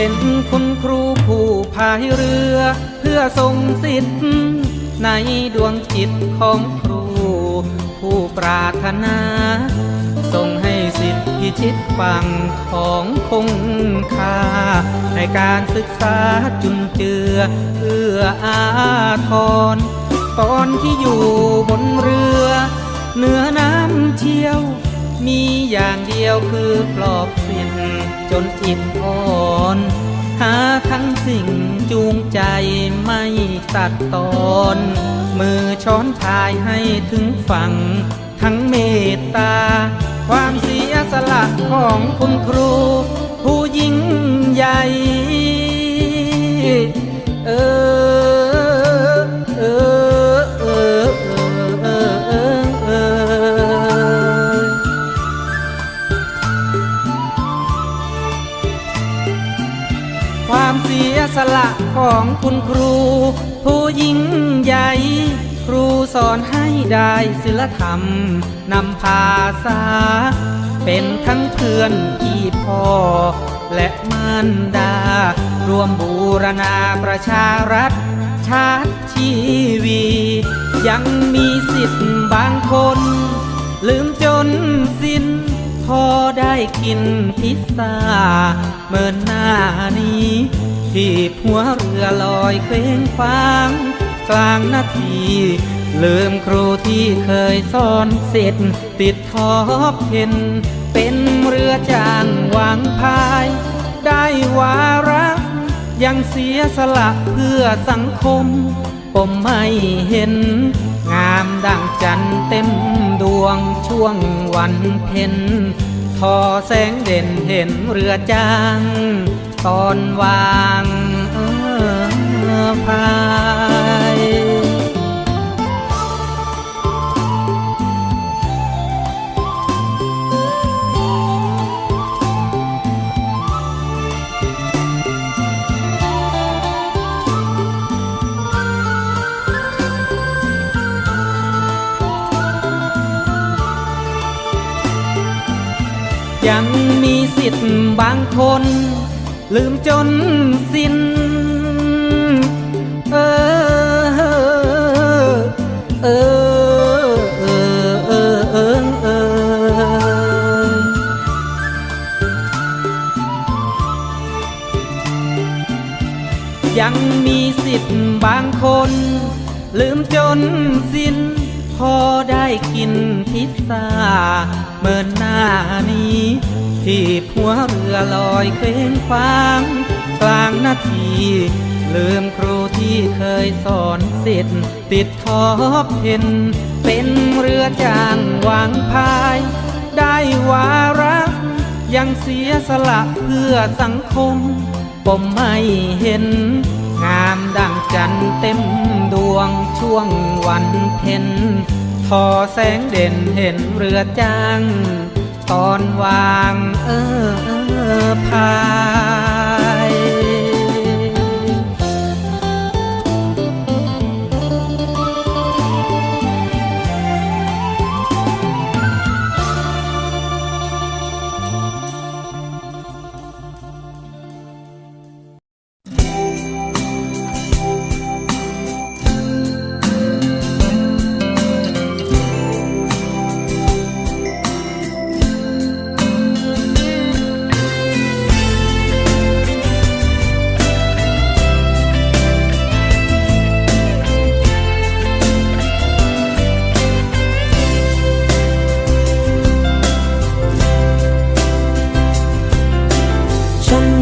เป็นคุณครูผู้พายเรือ เพื่อทรงสิทธิ์ในดวงจิตของครู ผู้ปรารถนาส่งให้สิทธิพิชิตฝั่งของคงคา ในการศึกษาจุนเจือเอื้ออาทร ตอนที่อยู่บนเรือ เหนือน้ำเชี่ยว มีอย่างเดียวคือปลอบสิ้นจนอิ่มอ่อน หาทั้งสิ่งจูงใจไม่ตัดตอน มือช้อนพายให้ถึงฝั่ง ทั้งเมตตา ความเสียสละของคุณครู ผู้ยิ่งใหญ่ คุณครู ผู้ยิ่งใหญ่ ครูสอนให้ได้ศิลธรรมนำพาษา เป็นทั้งเพื่อนพี่พ่อ และมารดา รวมบูรณาประชารัฐ ชาติชีวี ยังมีสิทธิ์บางคน ลืมจนสิ้นพอได้กินพิซซ่าเมื่อหน้านี้ ที่หัวเรือลอยเคว้งคว้าง กลางนาที ลืมครูที่เคยสอนเสร็จ ติดทอปเทนเป็นเรือจ้างวางพาย ได้วาระยังเสียสละเพื่อสังคมผมไม่เห็น งามดังจันเต็มดวงช่วงวันเพ็ญทอแสงเด่นเห็นเรือจาง ตอนวางพายยังมีสิทธิ์บางคน ลืมจนสิ้นเออเออเออเออเออ เออยังมีสิทธิ์บางคน ลืมจนสิ้น พอได้กินพิซซ่า เมื่อหน้านี้ ที่หัวเรือลอยเคว้งคว้าง กลางนาที ลืมครูที่เคยสอนสิทธิ์ติดท็อปเทนเป็นเรือจางวางพาย ได้วาระยังเสียสละเพื่อสังคมผมไม่เห็น งามดังจันเต็มดวงช่วงวันเพ็ญ พอแสงเด่นเห็นเรือจ้าง ตอนวางเออเออพา